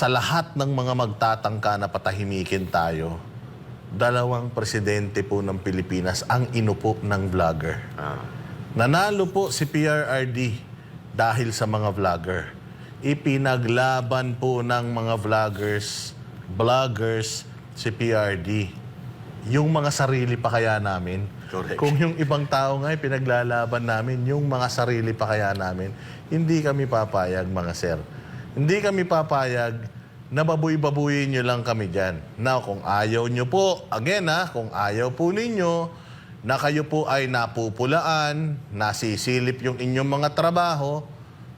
sa lahat ng mga magtatangka na patahimikin tayo, dalawang presidente po ng Pilipinas ang inupo ng vlogger. Nanalo po si PRRD dahil sa mga vlogger. Ipinaglaban po ng mga vloggers, vloggers si PRD. Yung mga sarili pa kaya namin. Correct. Kung yung ibang tao nga pinaglalaban namin, yung mga sarili pa kaya namin, hindi kami papayag mga sir. Hindi kami papayag na babuy-babuyin nyo lang kami dyan. Now, kung ayaw nyo po, again ha, kung ayaw po ninyo, na kayo po ay napupulaan, nasisilip yung inyong mga trabaho,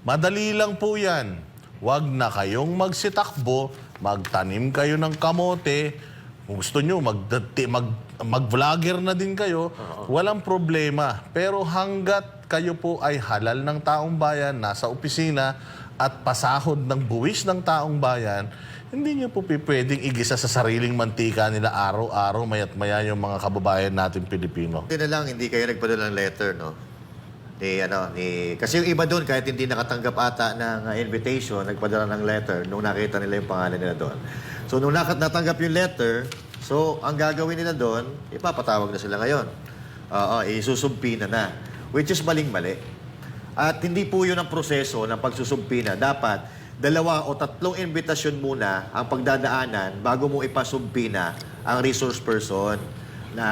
madali lang po yan. Huwag na kayong magsitakbo, magtanim kayo ng kamote, kung gusto nyo, mag, mag, mag-vlogger na din kayo, walang problema. Pero hanggat kayo po ay halal ng taong bayan, nasa opisina, at pasahod ng buwis ng taong bayan, hindi nyo po pwedeng igisa sa sariling mantika nila araw-araw, mayat maya yung mga kababayan natin Pilipino. Hindi na lang, hindi kayo nagpadala ng letter, no? Ni, ano, ni... Kasi yung iba doon, kahit hindi nakatanggap ata ng uh, invitation, nagpadala ng letter nung nakita nila yung pangalan nila doon. So, nung nakat natanggap yung letter, so, ang gagawin nila doon, ipapatawag na sila ngayon. Oo, isusumpi na na. Which is maling-mali. At hindi po yun ang proseso ng pagsusumpi na. Dapat, dalawa o tatlong invitasyon muna ang pagdadaanan bago mo ipasumpi na ang resource person na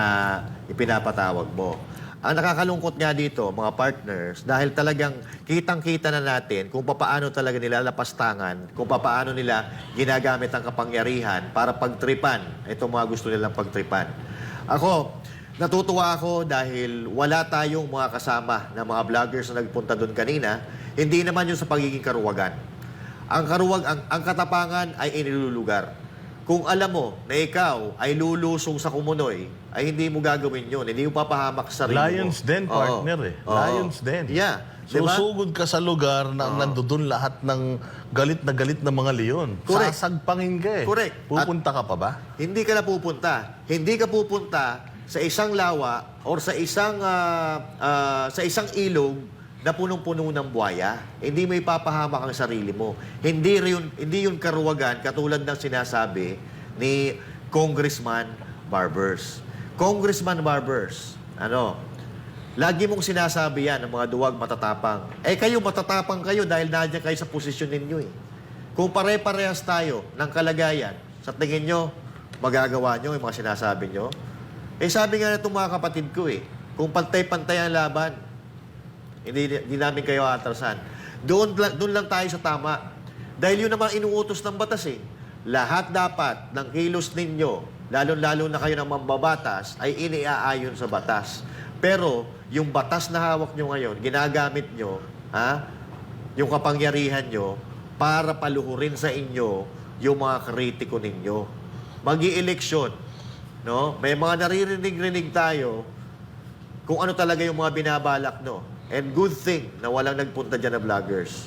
ipinapatawag mo. Ang nakakalungkot nga dito, mga partners, dahil talagang kitang-kita na natin kung papaano talaga nila lapastangan, kung papaano nila ginagamit ang kapangyarihan para pagtripan itong mga gusto nilang pagtripan. Ako, natutuwa ako dahil wala tayong mga kasama na mga vloggers na nagpunta doon kanina. Hindi naman yun sa pagiging karuwagan. Ang karuwag, ang, ang katapangan ay inilulugar. Kung alam mo na ikaw ay lulusong sa kumunoy, ay hindi mo gagawin yun. Hindi mo papahamak sa sarili mo. Lions den, Oo. partner eh. Oo. Lions den. Yeah. Diba? Susugod ka sa lugar na nandoon lahat ng galit na galit na mga leon. Correct. Sasagpangin ka eh. Correct. Pupunta ka pa ba? Hindi ka na pupunta. Hindi ka pupunta sa isang lawa or sa isang ah, ah, sa isang ilog na punong-puno ng buhaya. Hindi mo ipapahamak ang sarili mo. Hindi yun, hindi yun karuwagan katulad ng sinasabi ni Congressman Barbers. Congressman Barbers, ano, lagi mong sinasabi yan ng mga duwag matatapang. Eh kayo matatapang kayo dahil nandiyan kayo sa posisyon ninyo eh. Kung pare-parehas tayo ng kalagayan, sa tingin nyo, magagawa nyo yung mga sinasabi nyo? Eh sabi nga na itong mga kapatid ko eh, kung pantay-pantay ang laban, hindi, hindi namin kayo atrasan. Doon, doon lang tayo sa tama. Dahil yun naman inuutos ng batas eh. Lahat dapat ng kilos ninyo, lalo-lalo na kayo ng mambabatas, ay iniaayon sa batas. Pero yung batas na hawak nyo ngayon, ginagamit nyo, ha? yung kapangyarihan nyo, para paluhurin sa inyo yung mga kritiko ninyo. Mag-i-eleksyon. No? May mga naririnig-rinig tayo kung ano talaga yung mga binabalak, no? And good thing na walang nagpunta dyan na vloggers.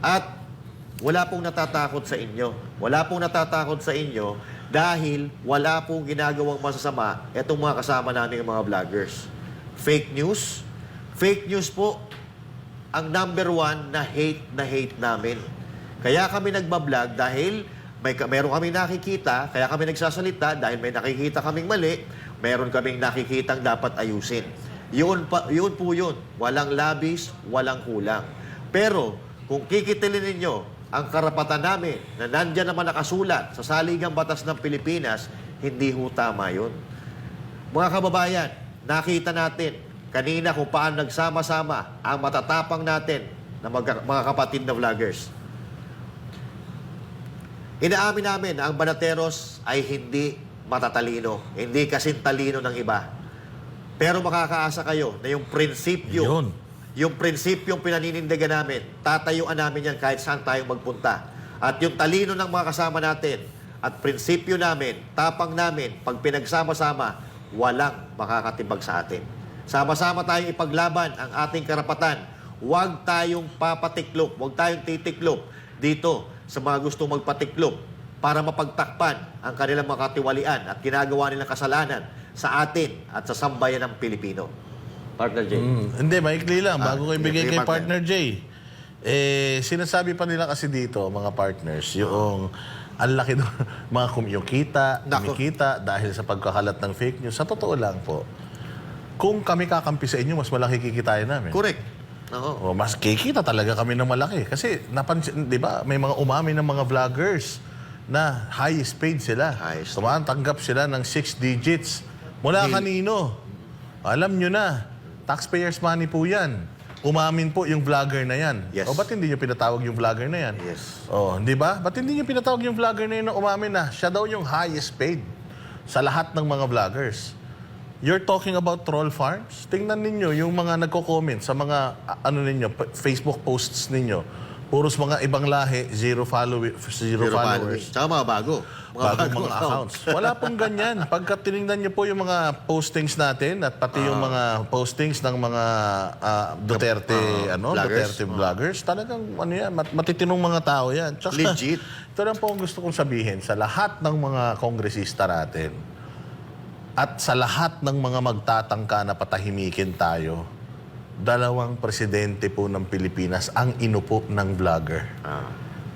At wala pong natatakot sa inyo. Wala pong natatakot sa inyo dahil wala pong ginagawang masasama itong mga kasama namin mga vloggers. Fake news. Fake news po ang number one na hate na hate namin. Kaya kami nagbablog dahil may meron kami nakikita, kaya kami nagsasalita dahil may nakikita kaming mali, meron kaming nakikitang dapat ayusin. Yun, pa, yun po yun. Walang labis, walang kulang. Pero kung kikitilin ninyo ang karapatan namin na nandyan naman nakasulat sa saligang batas ng Pilipinas, hindi ho tama yun. Mga kababayan, nakita natin kanina kung paano nagsama-sama ang matatapang natin na mga kapatid na vloggers. Inaamin namin na ang Banateros ay hindi matatalino, hindi kasing talino ng iba. Pero makakaasa kayo na yung prinsipyo, Yun. yung prinsipyong pinaninindigan namin, tatayuan namin yan kahit saan tayong magpunta. At yung talino ng mga kasama natin at prinsipyo namin, tapang namin, pag pinagsama-sama, walang makakatibag sa atin. Sama-sama tayong ipaglaban ang ating karapatan. Huwag tayong papatiklop, huwag tayong titiklop dito sa mga gusto magpatiklop para mapagtakpan ang kanilang mga katiwalian at ginagawa nilang kasalanan sa atin at sa sambayan ng Pilipino. Partner Jay. Mm, hindi, maikli lang. Ah, Bago ko ibigay kay partner. Jay. Eh, sinasabi pa nila kasi dito, mga partners, yung ang laki ng mga kum- yung kita, Nako. kumikita dahil sa pagkakalat ng fake news. Sa totoo lang po, kung kami kakampi sa inyo, mas malaki kikitain namin. Correct. Oo. O, mas kikita talaga kami ng malaki. Kasi, napansin, di ba, may mga umami ng mga vloggers na highest paid sila. Highest. Tumatanggap sila ng six digits. Mula kanino? Alam nyo na. Taxpayers money po yan. Umamin po yung vlogger na yan. Yes. O ba't hindi nyo pinatawag yung vlogger na yan? Yes. Oh, di ba? Ba't hindi nyo pinatawag yung vlogger na yun na umamin na siya daw yung highest paid sa lahat ng mga vloggers? You're talking about troll farms? Tingnan ninyo yung mga nagko-comment sa mga ano ninyo, Facebook posts ninyo. Puros mga ibang lahi, zero, follow, zero, Zero following. followers. Tsaka mga bago. Mga Bagong bagong mga accounts. Wala pong ganyan. Pagka tinignan niyo po yung mga postings natin at pati yung mga postings ng mga ah, Duterte, Ah, ano, vloggers. Duterte vloggers, talagang ano yan, mat- matitinong mga tao yan. Tsaka, Legit. Ito lang po ang gusto kong sabihin sa lahat ng mga kongresista natin at sa lahat ng mga magtatangka na patahimikin tayo, dalawang presidente po ng Pilipinas ang inupo ng vlogger. Ah.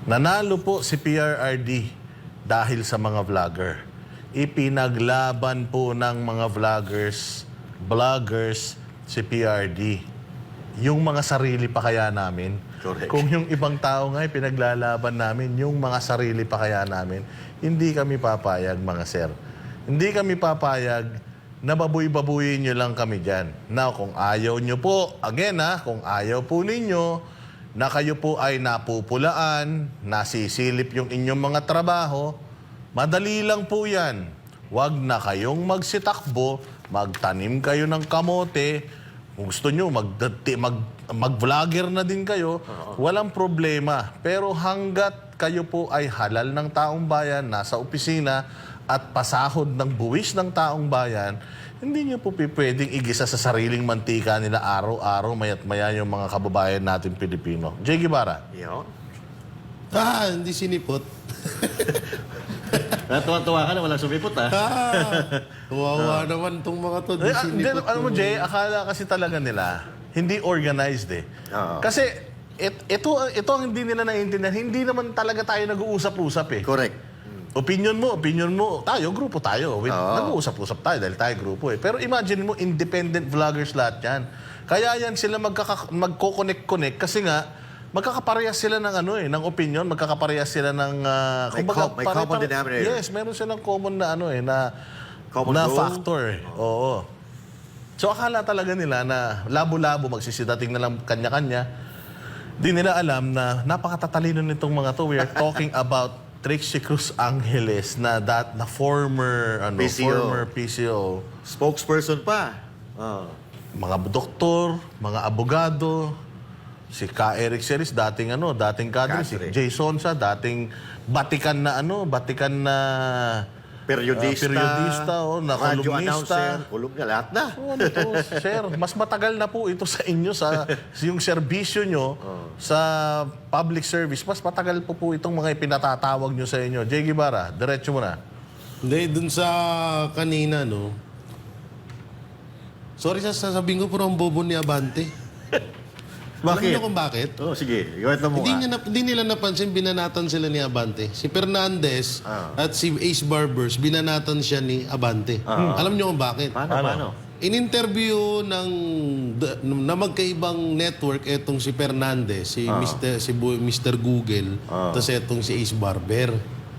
Nanalo po si PRRD dahil sa mga vlogger. Ipinaglaban po ng mga vloggers, vloggers si PRD. Yung mga sarili pa kaya namin. Correct. Kung yung ibang tao nga pinaglalaban namin, yung mga sarili pa kaya namin, hindi kami papayag mga sir. Hindi kami papayag na babuy-babuyin nyo lang kami dyan. Now, kung ayaw nyo po, again ha, kung ayaw po ninyo, na kayo po ay napupulaan, nasisilip yung inyong mga trabaho, madali lang po yan. Huwag na kayong magsitakbo, magtanim kayo ng kamote, kung gusto nyo, mag, mag, mag-vlogger na din kayo, walang problema. Pero hanggat kayo po ay halal ng taong bayan, nasa opisina, at pasahod ng buwis ng taong bayan, hindi nyo po pwedeng igisa sa sariling mantika nila araw-araw, mayat maya yung mga kababayan natin Pilipino. Jay Guevara. Yun. Ah, hindi sinipot. Natuwa-tuwa ka na walang sumipot ah. Ah, kawawa naman tong mga to. Di Eh, ah, hindi, sinipot. ano mo, Jay, akala kasi talaga nila, hindi organized eh. Oo. Kasi, it, ito, ito ang hindi nila naiintindihan. Hindi naman talaga tayo nag-uusap-usap eh. Correct. Opinion mo, opinion mo. Tayo, grupo tayo. With, Oo. Nag-uusap-usap tayo dahil tayo grupo eh. Pero imagine mo, independent vloggers lahat yan. Kaya yan sila magkaka- magko-connect-connect kasi nga, magkakaparehas sila ng ano eh, ng opinion, magkakaparehas sila ng... ah, May com- may common denominator. Yes, meron silang common na ano eh, na, Common na goal. factor eh. Oo. So akala talaga nila na labo-labo magsisidating na lang kanya-kanya. Di nila alam na napakatatalino nitong mga to. We are talking about Trixie Cruz Angeles na that na former ano PCO. former PCO Spokesperson pa. Oh. mga doktor, mga abogado, si Ka Eric Celis dating ano, dating kadre, si Kadre. Jason sa dating Batikan na ano, Batikan na Periodista. Ah, periodista, oh, na radio kolumnista. announcer. Kolumna, lahat na. Oh, ano to, sir, mas matagal na po ito sa inyo sa yung serbisyo nyo sa public service. Mas matagal po po itong mga ipinatatawag nyo sa inyo. Jay Guevara, diretso mo na. Hindi, dun sa kanina, no? Sorry, sasabihin ko puro ang bobo ni Abante. Alam Bakit? niyo kung bakit? Oh, sige. Gawin mo Hindi, nga. niya na, hindi nila napansin, binanatan sila ni Abante. Si Fernandez Ah. at si Ace Barbers, binanatan siya ni Abante. Alam niyo kung bakit? Paano, Ano? paano? In-interview ng d- na magkaibang network etong si Fernandez, si Mr. si Bu- Mr. Google, tapos etong si Ace Barber.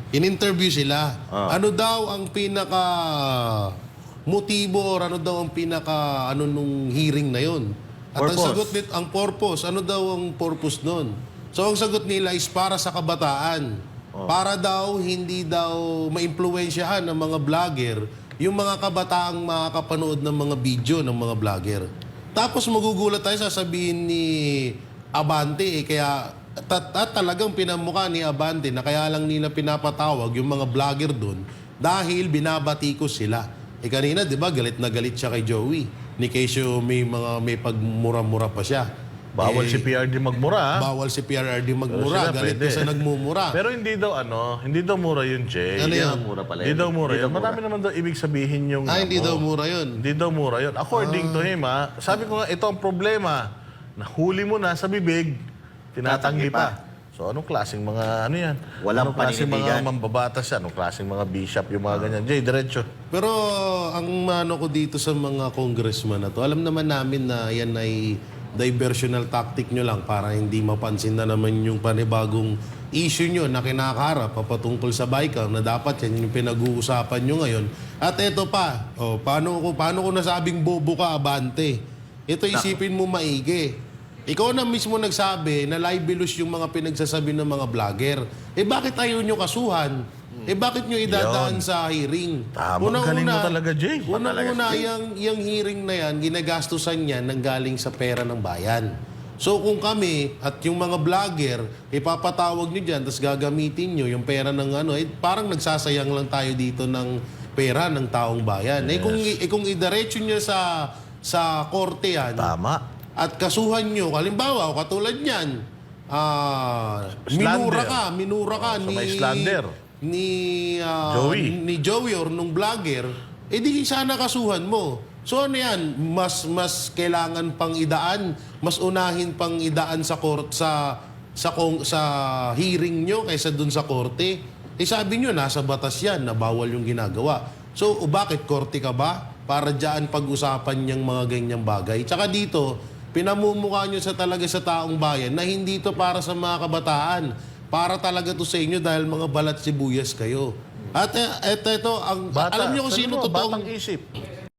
In-interview sila. Ano daw ang pinaka motibo or ano daw ang pinaka ano nung hearing na yon? At ang sagot nit ang purpose, ano daw ang purpose nun? So ang sagot nila is para sa kabataan. Para daw hindi daw maimpluwensyahan ng mga vlogger yung mga kabataang makakapanood ng mga video ng mga vlogger. Tapos magugulat tayo sasabihin ni Abante eh, kaya ta- ta- talagang pinamukha ni Abante na kaya lang nila pinapatawag yung mga vlogger doon dahil binabatikos sila. Eh kanina, 'di ba, galit na galit siya kay Joey. Ni Kesyo may mga may pagmura-mura pa siya. Bawal Eh, si PRD magmura. ah. Bawal si Pero magmura. sila Galit pwede. sa nagmumura. Pero hindi daw ano, hindi daw mura yun, Jay. Ano yan? mura pala Hindi yun. daw mura Hindi yun. Marami naman daw ibig sabihin yung... ah, hindi ano, daw mura yun. Hindi daw mura yun. According to him, ha, sabi ko nga, ito ang problema. Nahuli mo na sa bibig, tinatanggi pa. So anong klaseng mga ano yan? Walang anong klaseng mga paninindigan. mambabatas yan? Anong klaseng mga bishop yung mga ganyan? Jay, diretso. Pero ang ano ko dito sa mga congressman na to, alam naman namin na yan ay diversional tactic nyo lang para hindi mapansin na naman yung panibagong issue nyo na kinakaharap papatungkol sa BICAM na dapat yan yung pinag-uusapan nyo ngayon. At eto pa, oh, paano, ko, paano ko nasabing bobo ka, abante? Ito isipin mo maigi. Ikaw na mismo nagsabi na libelous yung mga pinagsasabi ng mga vlogger. Eh bakit ayaw nyo kasuhan? Eh bakit nyo idadaan sa hearing? Tama, galing mo talaga, Jay. Una-una, yung, yung hearing na yan, ginagastusan yan ng galing sa pera ng bayan. So kung kami at yung mga vlogger, ipapatawag nyo dyan, tapos gagamitin nyo yung pera ng ano, eh, parang nagsasayang lang tayo dito ng pera ng taong bayan. Eh kung, eh, kung idiretso nyo sa, sa korte yan, Tama. At kasuhan nyo, halimbawa, o katulad niyan, ah, minura ka, minura ka Oh, ni, slander. ni, ah, Joey. ni Joey or nung vlogger, eh di sana kasuhan mo. So ano yan, mas, mas kailangan pang idaan, mas unahin pang idaan sa court, sa, sa, kong, sa hearing nyo kaysa dun sa korte. Eh sabi nyo, nasa batas yan, na bawal yung ginagawa. So o bakit korte ka ba? Para dyan pag-usapan yung mga ganyang bagay. Tsaka dito, pinamumukha nyo sa talaga sa taong bayan na hindi to para sa mga kabataan. Para talaga to sa inyo dahil mga balat sibuyas kayo. At eh, eto, ito, ang, Bata. alam nyo kung sino totoong... Batang isip.